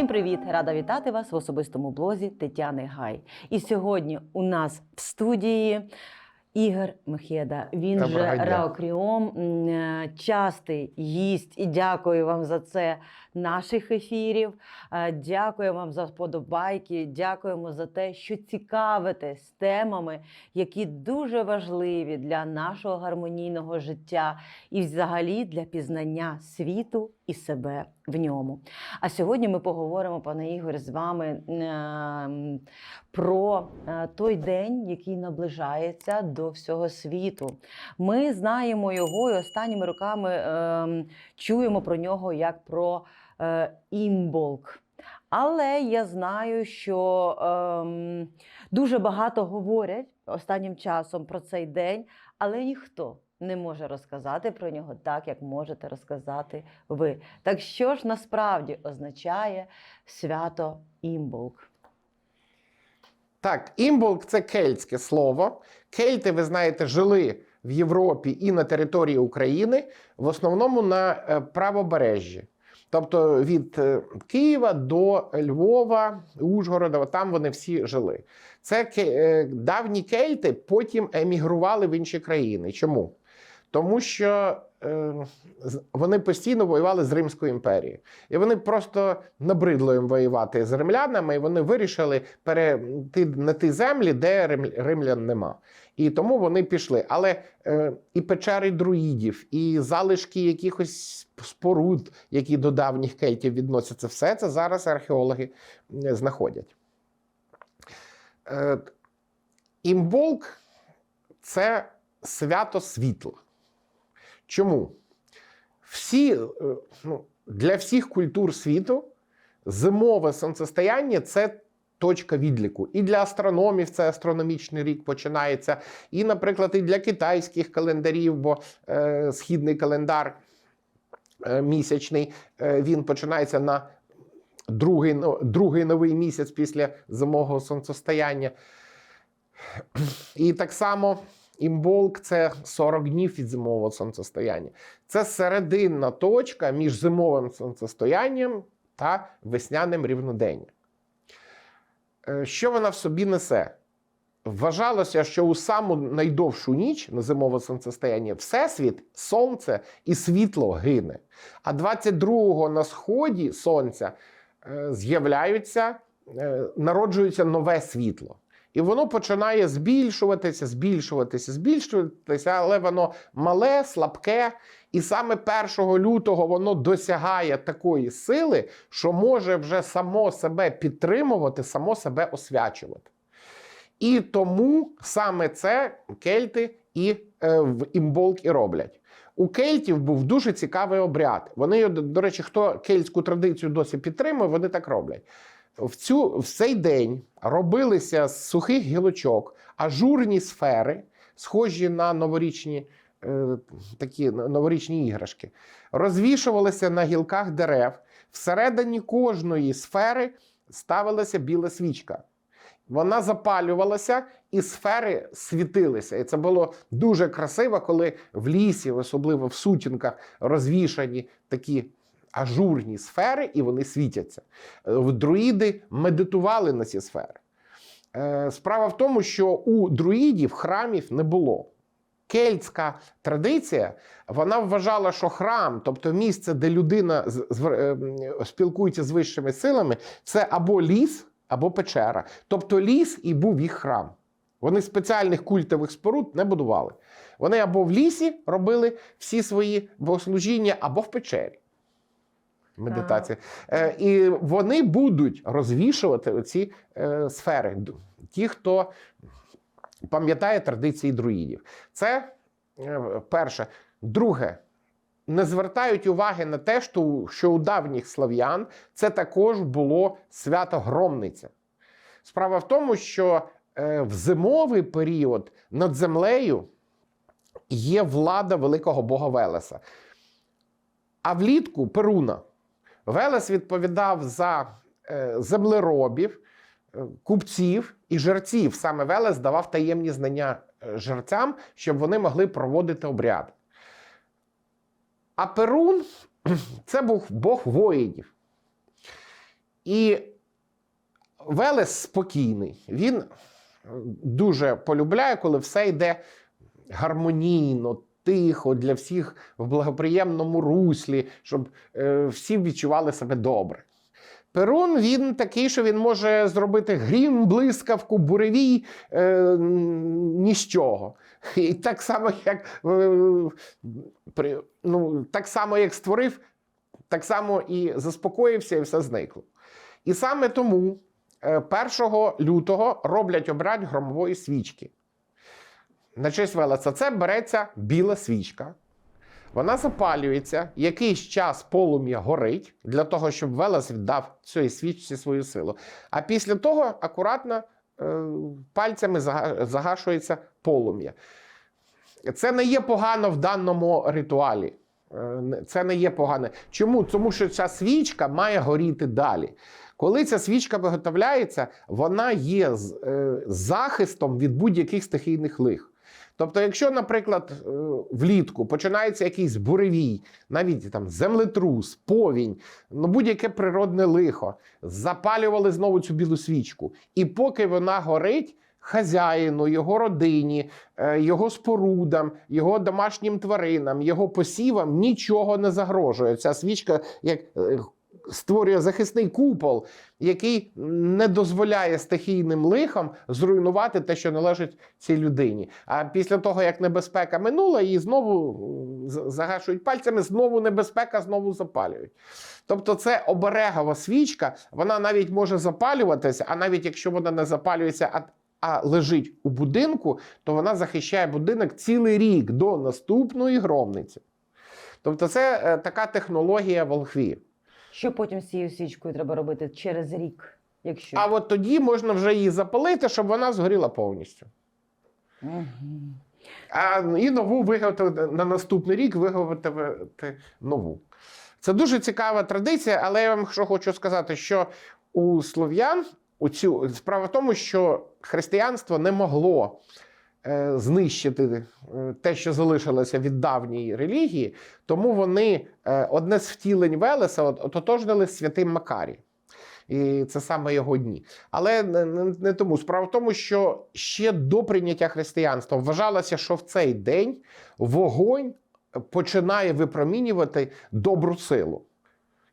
Усім привіт! Рада вітати вас в особистому блозі Тетяни Гай. І сьогодні у нас в студії Ігор Мехеда. Він Доброго же. Раокріом, е, частий гість, і дякую вам за це наших ефірів. Е, Дякую вам за вподобайки. Дякуємо за те, що цікавитесь темами, які дуже важливі для нашого гармонійного життя і, взагалі, для пізнання світу і себе в ньому. А сьогодні ми поговоримо, пане Ігор, з вами ем, про е, той день, який наближається до всього світу. Ми знаємо його і останніми роками ем, чуємо про нього як про імболк. Але я знаю, що ем, дуже багато говорять останнім часом про цей день, але ніхто не може розказати про нього так, як можете розказати ви. Так що ж насправді означає свято імболк? Так, імболк це кельтське слово. Кельти, ви знаєте, жили в Європі і на території України, в основному на е, правобережжі. Тобто від е, Києва до Львова, Ужгорода, там вони всі жили. Це е, давні кельти потім емігрували в інші країни. Чому? Тому що вони постійно воювали з Римською імперією. І вони просто набридло їм воювати з римлянами, і вони вирішили перейти на ті землі, де римлян нема. І тому вони пішли. Але е, і печери друїдів, і залишки якихось споруд, які до давніх кельтів відносяться, все це зараз археологи знаходять. Е, імболк це свято світла. Чому? Всі, е, ну, для всіх культур світу зимове сонцестояння це точка відліку. І для астрономів це астрономічний рік починається, і, наприклад, і для китайських календарів, бо е, східний календар е, місячний е, він починається на другий, ну, другий новий місяць після зимового сонцестояння. І так само імболк це 40 днів від зимового сонцестояння. Це серединна точка між зимовим сонцестоянням та весняним рівноденням. Е, Що вона в собі несе? Вважалося, що у саму найдовшу ніч на зимове сонцестояння Всесвіт, сонце і світло гине. А 22-го на сході сонця е, з'являються, е, народжується нове світло. І воно починає збільшуватися, збільшуватися, збільшуватися, але воно мале, слабке. І саме 1 лютого воно досягає такої сили, що може вже само себе підтримувати, само себе освячувати. І тому саме це кельти і е, в імболк і роблять. У кельтів був дуже цікавий обряд. Вони, до речі, хто кельтську традицію досі підтримує, вони так роблять. В, цю, в цей день робилися з сухих гілочок ажурні сфери, схожі на новорічні е, такі новорічні іграшки, розвішувалися на гілках дерев. Всередині кожної сфери ставилася біла свічка. Вона запалювалася, і сфери світилися. І це було дуже красиво, коли в лісі, особливо в сутінках, розвішані такі ажурні сфери, і вони світяться. Е, Друїди медитували на ці сфери. Е, Справа в тому, що у друїдів храмів не було. Кельтська традиція вона вважала, що храм, тобто місце, де людина е, спілкується з вищими силами, це або ліс, або печера. Тобто ліс і був їх храм. Вони спеціальних культових споруд не будували. Вони або в лісі робили всі свої богослужіння, або в печері. Медитація. Е, і вони будуть розвішувати ці е, сфери. Ті, хто пам'ятає традиції друїдів. Це е, перше. Друге, не звертають уваги на те, що, що у давніх слав'ян це також було свято Громниця. Справа в тому, що е, в зимовий період над землею є влада великого бога Велеса. А влітку Перуна. Велес відповідав за е, землеробів, е, купців і жерців. Саме Велес давав таємні знання е, жерцям, щоб вони могли проводити обряд. А Перун це був Бог воїнів. І Велес спокійний. Він дуже полюбляє, коли все йде гармонійно, тихо, для всіх в благоприємному руслі, щоб е, всі відчували себе добре. Перун він такий, що він може зробити грім, блискавку, буревій, е, ні. І так само, як, е, при, ну, так само, як створив, так само і заспокоївся, і все зникло. І саме тому е, 1 лютого роблять обряд громової свічки. На честь це береться біла свічка. Вона запалюється, якийсь час полум'я горить для того, щоб Велес віддав цій свічці свою силу. А після того акуратно е, пальцями загашується полум'я. Це не є погано в даному ритуалі. Е, Це не є погане. Чому? Тому що ця свічка має горіти далі. Коли ця свічка виготовляється, вона є е, захистом від будь-яких стихійних лих. Тобто, якщо, наприклад, е, влітку починається якийсь буревій, навіть там землетрус, повінь, ну будь-яке природне лихо, запалювали знову цю білу свічку. І поки вона горить, хазяїну, його родині, е, його спорудам, його домашнім тваринам, його посівам нічого не загрожує. Ця свічка як е, створює захисний купол, який не дозволяє стихійним лихам зруйнувати те, що належить цій людині. А після того, як небезпека минула, її знову загашують пальцями, знову небезпека, знову запалюють. Тобто, це оберегова свічка, вона навіть може запалюватися, а навіть якщо вона не запалюється, а, а лежить у будинку, то вона захищає будинок цілий рік до наступної громниці. Тобто, це е, така технологія волхвів. Що потім з цією свічкою треба робити через рік, якщо. А от тоді можна вже її запалити, щоб вона згоріла повністю. А і нову виготовити на наступний рік виготовити нову. Це дуже цікава традиція, але я вам що хочу сказати, що у слов'ян у цю справа в тому, що християнство не могло знищити е, те, що залишилося від давньої релігії, тому вони е, одне з втілень Велеса ототожнили святим Макарі. І це саме його дні. Але не тому. Справа в тому, що ще до прийняття християнства вважалося, що в цей день вогонь починає випромінювати добру силу.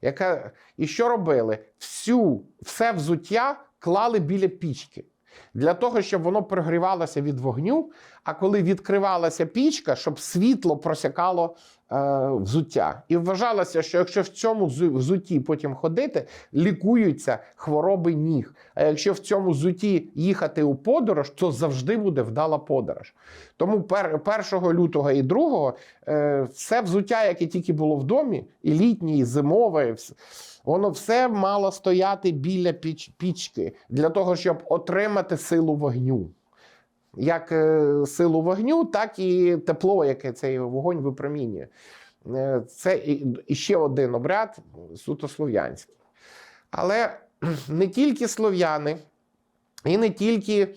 Яка... І що робили? Всю, все взуття клали біля пічки. Для того, щоб воно прогрівалося від вогню, а коли відкривалася пічка, щоб світло просякало е, взуття. І вважалося, що якщо в цьому взу- взутті потім ходити, лікуються хвороби ніг. А якщо в цьому взутті їхати у подорож, то завжди буде вдала подорож. Тому пер, 1 лютого і 2 е, все взуття, яке тільки було в домі, і літнє, і зимове, і вс- воно все мало стояти біля піч, пічки для того, щоб отримати силу вогню. Як е, силу вогню, так і тепло, яке цей вогонь випромінює. Е, Це і, ще один обряд суто слов'янський. Але не тільки слов'яни, і не тільки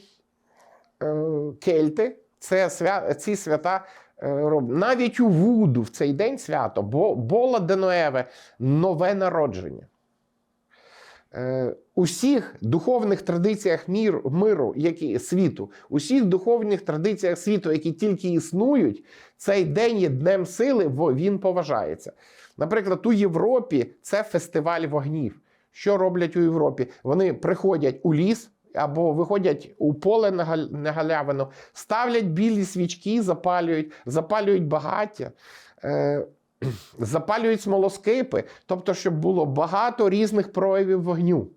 е, кельти, це свя... ці свята е. Навіть у Вуду в цей день свято, бо Бола Денуеве нове народження. Е, усіх духовних традиціях мір, миру, які, світу, усіх духовних традиціях світу, які тільки існують, цей день є днем сили, бо він поважається. Наприклад, у Європі це фестиваль вогнів. Що роблять у Європі? Вони приходять у ліс або виходять у поле на галявину, ставлять білі свічки, запалюють, запалюють багаття. Е, запалюють смолоскипи, тобто, щоб було багато різних проявів вогню.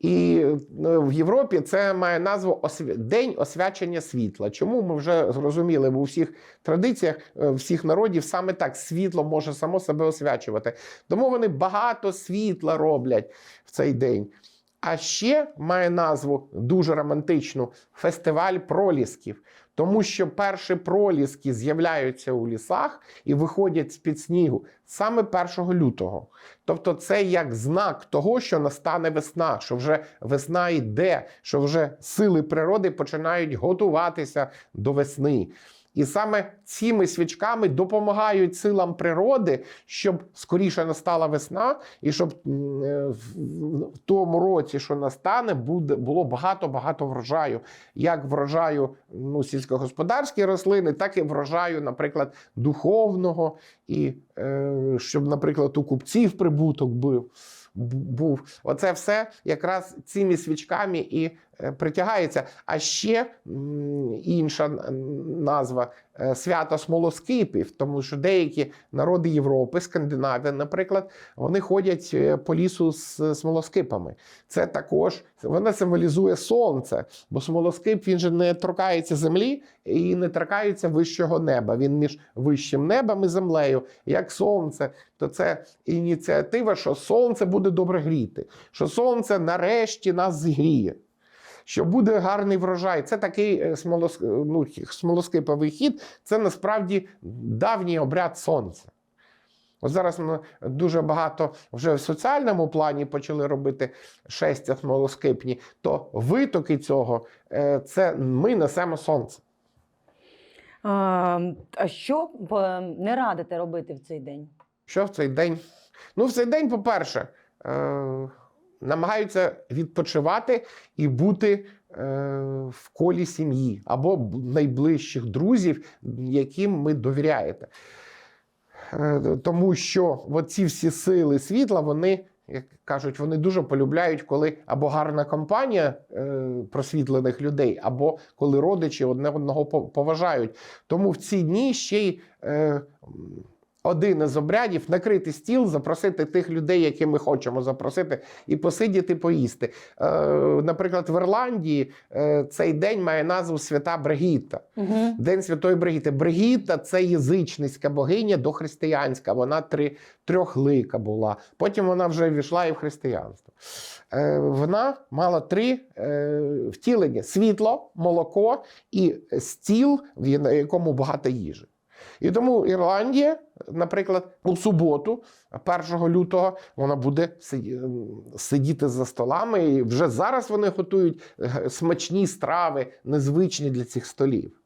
І е, в Європі це має назву. День освячення світла. Чому ми вже зрозуміли, бо у всіх традиціях е, всіх народів саме так світло може само себе освячувати. Тому вони багато світла роблять в цей день. А ще має назву дуже романтичну фестиваль пролісків. Тому що перші проліски з'являються у лісах і виходять з-під снігу саме 1 лютого. Тобто, це як знак того, що настане весна, що вже весна йде, що вже сили природи починають готуватися до весни. І саме цими свічками допомагають силам природи, щоб скоріше настала весна, і щоб е, в тому році, що настане, буде було багато-багато врожаю, як врожаю ну, сільськогосподарські рослини, так і врожаю, наприклад, духовного, і е, щоб, наприклад, у купців прибуток був. Був оце все якраз цими свічками і притягається. А ще інша назва е, свято смолоскипів, тому що деякі народи Європи, Скандинавія, наприклад, вони ходять е, по лісу з смолоскипами. Це також вона символізує сонце, бо смолоскип він же не торкається землі і не торкається вищого неба. Він між вищим небом і землею, як сонце. То це ініціатива, що сонце буде добре гріти, що сонце нарешті нас зігріє. Що буде гарний врожай. Це такий е, смолос... ну, смолоскиповий хід, це насправді давній обряд сонця. От зараз ми дуже багато вже в соціальному плані почали робити шестя смолоскипні, то витоки цього е, це ми несемо сонце. А, що не радите робити в цей день? Що в цей день? Ну, в цей день, по-перше, е, намагаються відпочивати і бути е, в колі сім'ї або найближчих друзів, яким ми довіряєте. Е, Тому що ці всі сили світла, вони, як кажуть, вони дуже полюбляють, коли або гарна компанія е, просвітлених людей, або коли родичі одне одного поважають. Тому в ці дні ще й е, один із обрядів накрити стіл, запросити тих людей, які ми хочемо запросити, і посидіти, поїсти. Е, наприклад, в Ірландії е, цей день має назву Свята Бригітта. Угу. День Святої Бригіти. Бригіта це язичницька богиня дохристиянська. Вона три, трьохлика була. Потім вона вже війшла і в християнство. Е, вона мала три е, втілення: світло, молоко і стіл, в якому багато їжі. І тому Ірландія, наприклад, у суботу, 1 лютого, вона буде сидіти за столами. І вже зараз вони готують е, смачні страви, незвичні для цих столів.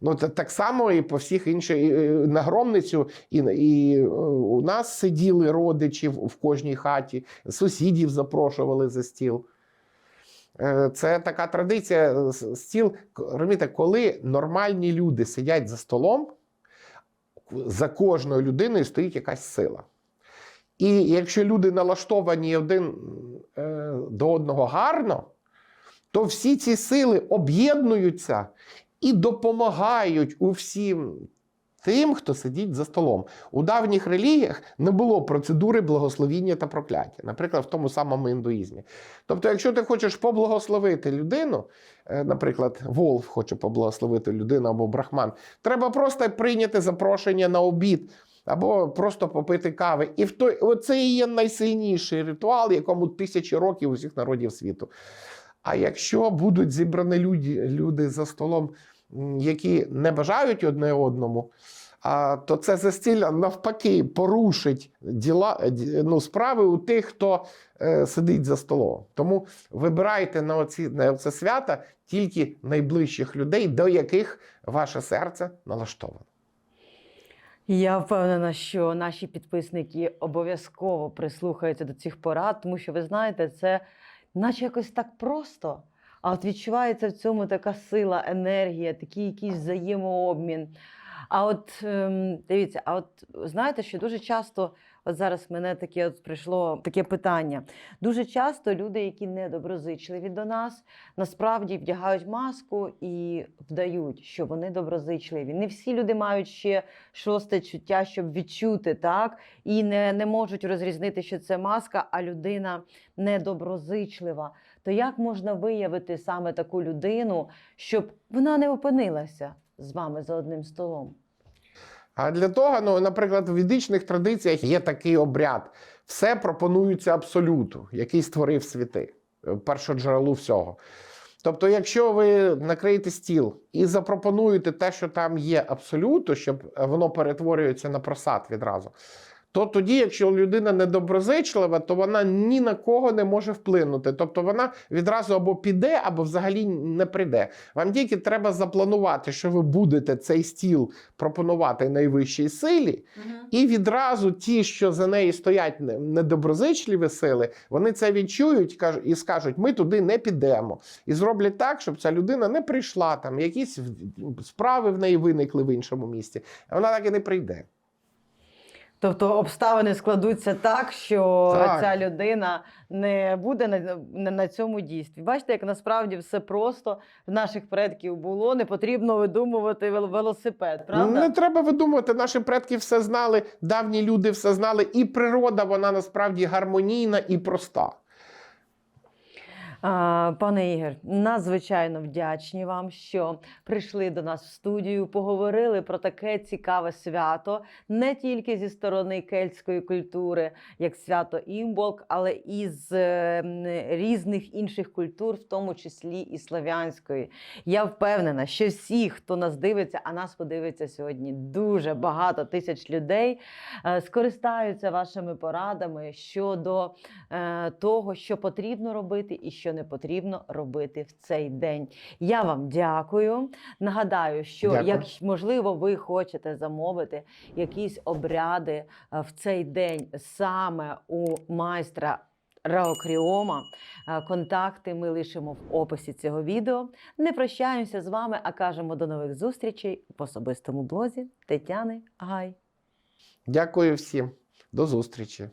Ну, та- так само і по всіх інших е, на громницю, і, і е, у нас сиділи родичі в, кожній хаті, сусідів запрошували за стіл. Це така традиція. Стіл, розумієте, коли нормальні люди сидять за столом, за кожною людиною стоїть якась сила. І якщо люди налаштовані один е, до одного гарно, то всі ці сили об'єднуються і допомагають усім тим, хто сидить за столом. У давніх релігіях не було процедури благословіння та прокляття, наприклад, в тому самому індуїзмі. Тобто, якщо ти хочеш поблагословити людину, е, наприклад, Волф хоче поблагословити людину або брахман, треба просто прийняти запрошення на обід. Або просто попити кави. І в той, оце і є найсильніший ритуал, якому тисячі років усіх народів світу. А якщо будуть зібрані люди, люди за столом, які не бажають одне одному, а, то це застілля навпаки порушить діла, е, ну, справи у тих, хто е, сидить за столом. Тому вибирайте на, оці, на це свято тільки найближчих людей, до яких ваше серце налаштоване. Я впевнена, що наші підписники обов'язково прислухаються до цих порад, тому що ви знаєте, це наче якось так просто. А от відчувається в цьому така сила, енергія, такий якийсь взаємообмін. А от ем, дивіться, а от знаєте, що дуже часто, от зараз мене таке от прийшло таке питання. Дуже часто люди, які недоброзичливі до нас, насправді вдягають маску і вдають, що вони доброзичливі. Не всі люди мають ще шосте чуття, щоб відчути так, і не, не можуть розрізнити, що це маска, а людина недоброзичлива. То як можна виявити саме таку людину, щоб вона не опинилася з вами за одним столом? А для того, ну, наприклад, в ведичних традиціях є такий обряд. Все пропонується абсолюту, який створив світи, е, першоджерелу всього. Тобто, якщо ви накриєте стіл і запропонуєте те, що там є абсолюту, щоб воно перетворюється на просад відразу, то тоді, якщо людина недоброзичлива, то вона ні на кого не може вплинути. Тобто вона відразу або піде, або взагалі не прийде. Вам тільки треба запланувати, що ви будете цей стіл пропонувати найвищій силі, і відразу ті, що за неї стоять недоброзичливі сили, вони це відчують і скажуть: ми туди не підемо. І зроблять так, щоб ця людина не прийшла, там якісь справи в неї виникли в іншому місті. А вона так і не прийде. Тобто обставини складуться так, що Так. ця людина не буде на, на, на цьому дійстві. Бачите, як насправді все просто в наших предків було. Не потрібно видумувати вел- велосипед, правда? Не треба видумувати, наші предки все знали, давні люди все знали, і природа вона насправді гармонійна і проста. Пане Ігор, надзвичайно вдячні вам, що прийшли до нас в студію, поговорили про таке цікаве свято не тільки зі сторони кельтської культури, як свято Імболк, але і з е, різних інших культур, в тому числі і славянської. Я впевнена, що всі, хто нас дивиться, а нас подивиться сьогодні дуже багато тисяч людей, е, скористаються вашими порадами щодо е, того, що потрібно робити і що не потрібно робити в цей день. Я вам дякую. Нагадаю, що Дякую. як можливо ви хочете замовити якісь обряди е, в цей день саме у майстра. Раокріома. Е, Контакти ми лишимо в описі цього відео. Не прощаємося з вами, а кажемо до нових зустрічей в особистому блозі Тетяни Гай. Дякую всім. До зустрічі.